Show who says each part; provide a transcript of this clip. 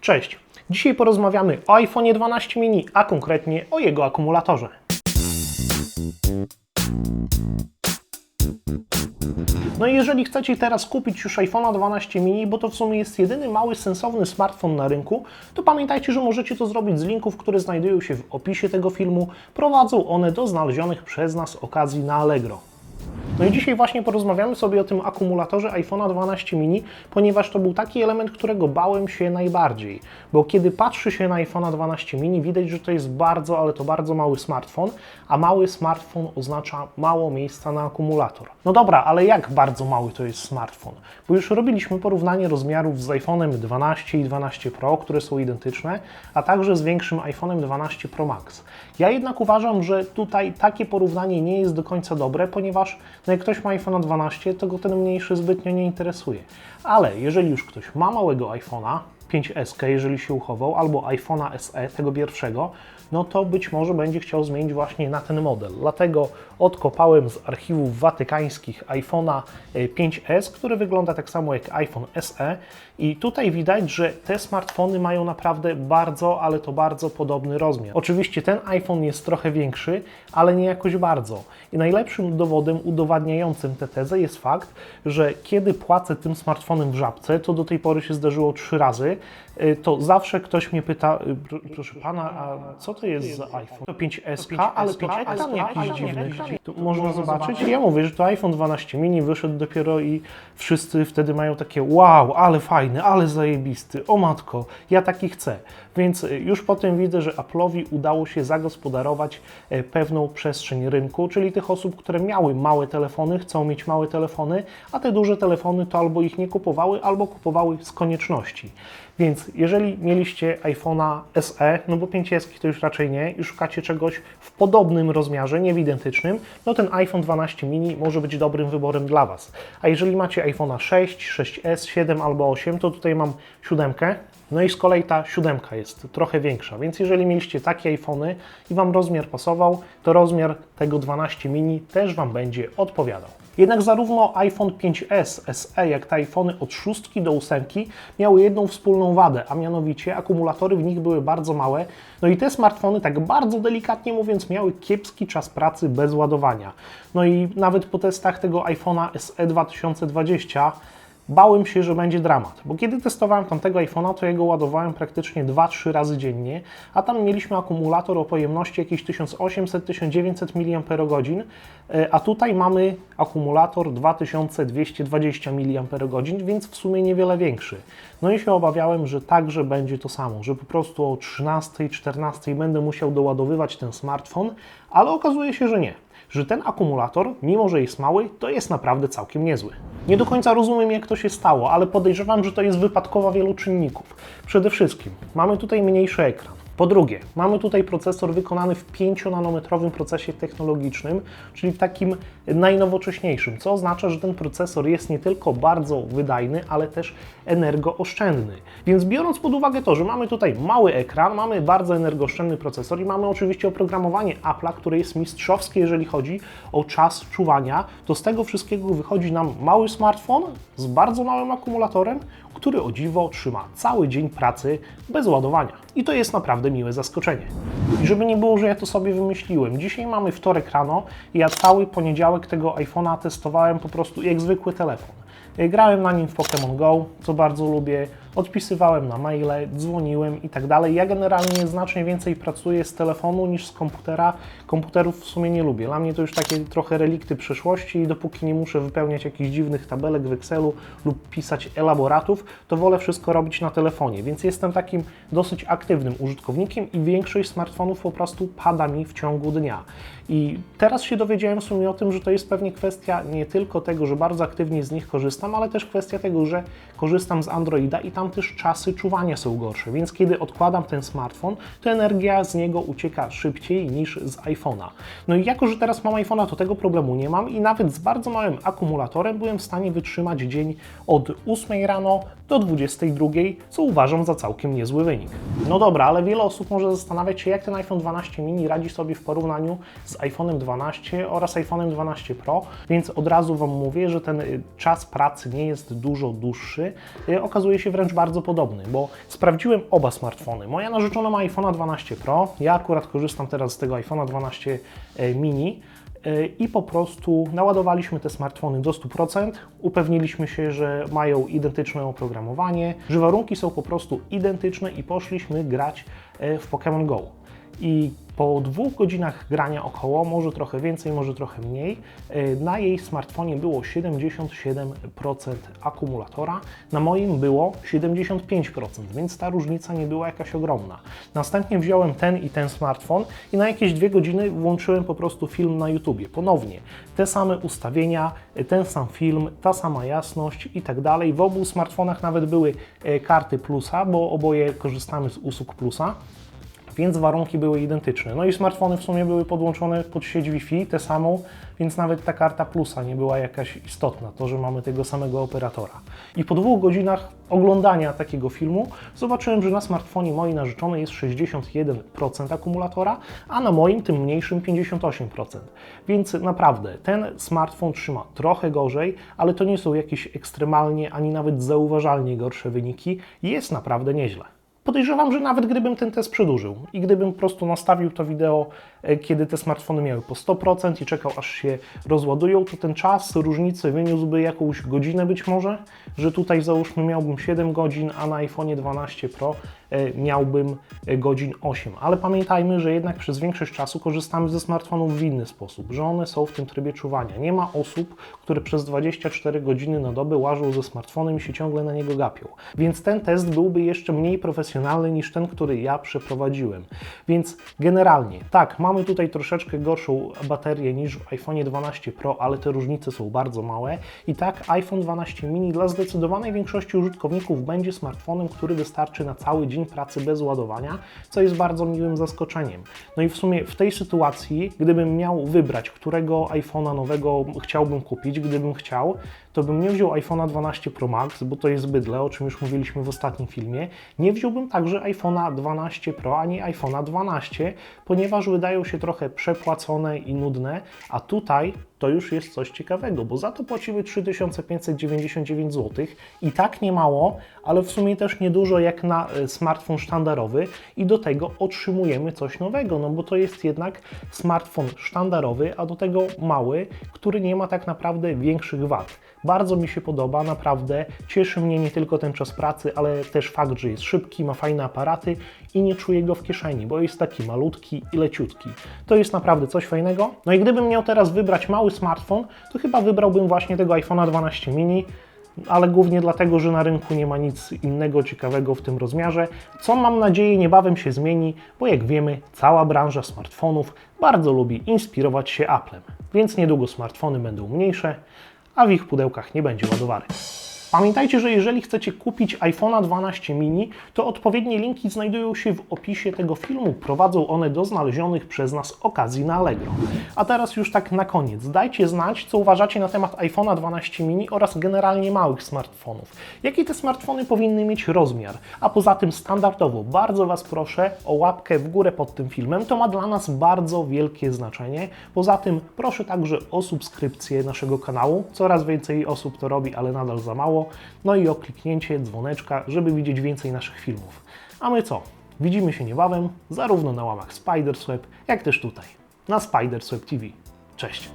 Speaker 1: Cześć! Dzisiaj porozmawiamy o iPhone 12 mini, a konkretnie o jego akumulatorze. No i jeżeli chcecie teraz kupić już iPhone'a 12 mini, bo to w sumie jest jedyny mały sensowny smartfon na rynku, to pamiętajcie, że możecie to zrobić z linków, które znajdują się w opisie tego filmu. Prowadzą one do znalezionych przez nas okazji na Allegro. No i dzisiaj właśnie porozmawiamy sobie o tym akumulatorze iPhone'a 12 mini, ponieważ to był taki element, którego bałem się najbardziej. Bo kiedy patrzy się na iPhone'a 12 mini, widać, że to jest bardzo, ale to bardzo mały smartfon, a mały smartfon oznacza mało miejsca na akumulator. No dobra, ale jak bardzo mały to jest smartfon? Bo już robiliśmy porównanie rozmiarów z iPhone'em 12 i 12 Pro, które są identyczne, a także z większym iPhone'em 12 Pro Max. Ja jednak uważam, że tutaj takie porównanie nie jest do końca dobre, ponieważ no jak ktoś ma iPhone 12, to go ten mniejszy zbytnio nie interesuje. Ale jeżeli już ktoś ma małego iPhone'a, 5S, jeżeli się uchował, albo iPhone'a SE, tego pierwszego, no to być może będzie chciał zmienić właśnie na ten model. Dlatego odkopałem z archiwów watykańskich iPhone'a 5S, który wygląda tak samo jak iPhone SE i tutaj widać, że te smartfony mają naprawdę bardzo, ale to bardzo podobny rozmiar. Oczywiście ten iPhone jest trochę większy, ale nie jakoś bardzo. I najlepszym dowodem udowadniającym tę tezę jest fakt, że kiedy płacę tym smartfonem w żabce, to do tej pory się zdarzyło trzy razy, y, to zawsze ktoś mnie pyta, "Pr- proszę pana, a co to jest za iPhone? To 5S, ale 5 ekran jakiś dziwny. Tu można zobaczyć. Ja mówię, że to iPhone 12 mini wyszedł dopiero i wszyscy wtedy mają takie wow, ale fajny, ale zajebisty, o matko, ja taki chcę. Więc y, już po tym widzę, że Apple'owi udało się zagospodarować e, pewną przestrzeń rynku, czyli tych osób, które miały małe telefony, chcą mieć małe telefony, a te duże telefony to albo ich nie kupowały, albo kupowały z konieczności. Więc jeżeli mieliście iPhone'a SE, no bo 5S to już raczej nie, i szukacie czegoś w podobnym rozmiarze, nie w identycznym, no ten iPhone 12 mini może być dobrym wyborem dla Was. A jeżeli macie iPhone'a 6, 6S, 7 albo 8, to tutaj mam siódemkę, no i z kolei ta siódemka jest trochę większa, więc jeżeli mieliście takie iPhony i Wam rozmiar pasował, to rozmiar tego 12 mini też Wam będzie odpowiadał. Jednak zarówno iPhone 5S SE, jak te iPhony od 6 do 8 miały jedną wspólną wadę, a mianowicie akumulatory w nich były bardzo małe, no i te smartfony, tak bardzo delikatnie mówiąc, miały kiepski czas pracy bez ładowania. No i nawet po testach tego iPhone'a SE 2020 bałem się, że będzie dramat, bo kiedy testowałem tamtego iPhone'a, to jego ładowałem praktycznie 2-3 razy dziennie, a tam mieliśmy akumulator o pojemności jakieś 1800-1900 mAh, a tutaj mamy akumulator 2220 mAh, więc w sumie niewiele większy. No i się obawiałem, że także będzie to samo, że po prostu o 13-14 będę musiał doładowywać ten smartfon, ale okazuje się, że nie że ten akumulator, mimo że jest mały, to jest naprawdę całkiem niezły. Nie do końca rozumiem, jak to się stało, ale podejrzewam, że to jest wypadkowa wielu czynników. Przede wszystkim mamy tutaj mniejszy ekran. Po drugie, mamy tutaj procesor wykonany w 5-nanometrowym procesie technologicznym, czyli takim najnowocześniejszym, co oznacza, że ten procesor jest nie tylko bardzo wydajny, ale też energooszczędny. Więc biorąc pod uwagę to, że mamy tutaj mały ekran, mamy bardzo energooszczędny procesor i mamy oczywiście oprogramowanie Apple'a, które jest mistrzowskie, jeżeli chodzi o czas czuwania, to z tego wszystkiego wychodzi nam mały smartfon z bardzo małym akumulatorem, który o dziwo trzyma cały dzień pracy bez ładowania. I to jest naprawdę miłe zaskoczenie. I żeby nie było, że ja to sobie wymyśliłem, dzisiaj mamy wtorek rano i ja cały poniedziałek tego iPhone'a testowałem po prostu jak zwykły telefon. Grałem na nim w Pokémon Go, co bardzo lubię, odpisywałem na maile, dzwoniłem i tak dalej. Ja generalnie znacznie więcej pracuję z telefonu niż z komputera. Komputerów w sumie nie lubię. Dla mnie to już takie trochę relikty przeszłości i dopóki nie muszę wypełniać jakichś dziwnych tabelek w Excelu lub pisać elaboratów, to wolę wszystko robić na telefonie. Więc jestem takim dosyć aktywnym użytkownikiem i większość smartfonów po prostu pada mi w ciągu dnia. I teraz się dowiedziałem w sumie o tym, że to jest pewnie kwestia nie tylko tego, że bardzo aktywnie z nich korzystam, ale też kwestia tego, że korzystam z Androida i tam też czasy czuwania są gorsze. Więc kiedy odkładam ten smartfon, to energia z niego ucieka szybciej niż z iPhone'a. No i jako, że teraz mam iPhone'a, to tego problemu nie mam i nawet z bardzo małym akumulatorem byłem w stanie wytrzymać dzień od 8 rano do 22, co uważam za całkiem niezły wynik. No dobra, ale wiele osób może zastanawiać się, jak ten iPhone 12 mini radzi sobie w porównaniu z iPhone'em 12 oraz iPhone'em 12 Pro, więc od razu Wam mówię, że ten y, czas pracy nie jest dużo dłuższy. Y, Okazuje się wręcz bardzo podobny, bo sprawdziłem oba smartfony. Moja narzeczona ma iPhone'a 12 Pro, ja akurat korzystam teraz z tego iPhone'a 12 mini e, i po prostu naładowaliśmy te smartfony do 100%, upewniliśmy się, że mają identyczne oprogramowanie, że warunki są po prostu identyczne i poszliśmy grać e, w Pokémon Go. I po dwóch godzinach grania około, może trochę więcej, może trochę mniej, e, na jej smartfonie było 77% akumulatora, na moim było 75%, więc ta różnica nie była jakaś ogromna. Następnie wziąłem ten i ten smartfon i na jakieś dwie godziny włączyłem po prostu film na YouTubie, ponownie. Te same ustawienia, e, ten sam film, ta sama jasność i tak dalej. W obu smartfonach nawet były e, karty plusa, bo oboje korzystamy z usług plusa więc warunki były identyczne. No i smartfony w sumie były podłączone pod sieć Wi-Fi, tę samą, więc nawet ta karta plusa nie była jakaś istotna, to, że mamy tego samego operatora. I po dwóch godzinach oglądania takiego filmu zobaczyłem, że na smartfonie mojej narzeczonej jest 61% akumulatora, a na moim, tym mniejszym, 58%. Więc naprawdę ten smartfon trzyma trochę gorzej, ale to nie są jakieś ekstremalnie ani nawet zauważalnie gorsze wyniki. Jest naprawdę nieźle. Podejrzewam, że nawet gdybym ten test przedłużył i gdybym po prostu nastawił to wideo, e, kiedy te smartfony miały po 100% i czekał aż się rozładują, to ten czas różnicy wyniósłby jakąś godzinę być może, że tutaj załóżmy miałbym 7 godzin, a na iPhone 12 Pro miałbym e, godzin 8. Ale pamiętajmy, że jednak przez większość czasu korzystamy ze smartfonów w inny sposób, że one są w tym trybie czuwania. Nie ma osób, które przez 24 godziny na dobę łażą ze smartfonem i się ciągle na niego gapią. Więc ten test byłby jeszcze mniej profesjonalny niż ten, który ja przeprowadziłem. Więc generalnie, tak, mamy tutaj troszeczkę gorszą baterię niż w iPhone 12 Pro, ale te różnice są bardzo małe. I tak, iPhone 12 mini dla zdecydowanej większości użytkowników będzie smartfonem, który wystarczy na cały dzień pracy bez ładowania, co jest bardzo miłym zaskoczeniem. No i w sumie w tej sytuacji, gdybym miał wybrać, którego iPhone'a nowego chciałbym kupić, gdybym chciał, to bym nie wziął iPhone'a 12 Pro Max, bo to jest bydle, o czym już mówiliśmy w ostatnim filmie. Nie wziąłbym także iPhone'a 12 Pro ani iPhone'a 12, ponieważ wydają się trochę przepłacone i nudne, a tutaj to już jest coś ciekawego, bo za to płacimy 3599 zł i tak nie mało, ale w sumie też niedużo jak na e, smartfon sztandarowy i do tego otrzymujemy coś nowego, no bo to jest jednak smartfon sztandarowy, a do tego mały, który nie ma tak naprawdę większych wad. Bardzo mi się podoba, naprawdę cieszy mnie nie tylko ten czas pracy, ale też fakt, że jest szybki, ma fajne aparaty i nie czuję go w kieszeni, bo jest taki malutki i leciutki. To jest naprawdę coś fajnego. No i gdybym miał teraz wybrać mały smartfon, to chyba wybrałbym właśnie tego iPhone'a 12 mini, ale głównie dlatego, że na rynku nie ma nic innego ciekawego w tym rozmiarze, co mam nadzieję niebawem się zmieni, bo jak wiemy, cała branża smartfonów bardzo lubi inspirować się Applem, więc niedługo smartfony będą mniejsze, a w ich pudełkach nie będzie ładowarek. Pamiętajcie, że jeżeli chcecie kupić iPhone'a 12 mini, to odpowiednie linki znajdują się w opisie tego filmu. Prowadzą one do znalezionych przez nas okazji na Allegro. A teraz już tak na koniec. Dajcie znać, co uważacie na temat iPhone'a 12 mini oraz generalnie małych smartfonów. Jaki te smartfony powinny mieć rozmiar? A poza tym standardowo bardzo Was proszę o łapkę w górę pod tym filmem. To ma dla nas bardzo wielkie znaczenie. Poza tym proszę także o subskrypcję naszego kanału. Coraz więcej osób to robi, ale nadal za mało. No i o kliknięcie dzwoneczka, żeby widzieć więcej naszych filmów. A my co? Widzimy się niebawem, zarówno na łamach Spidersweb, jak też tutaj, na Spidersweb TV. Cześć!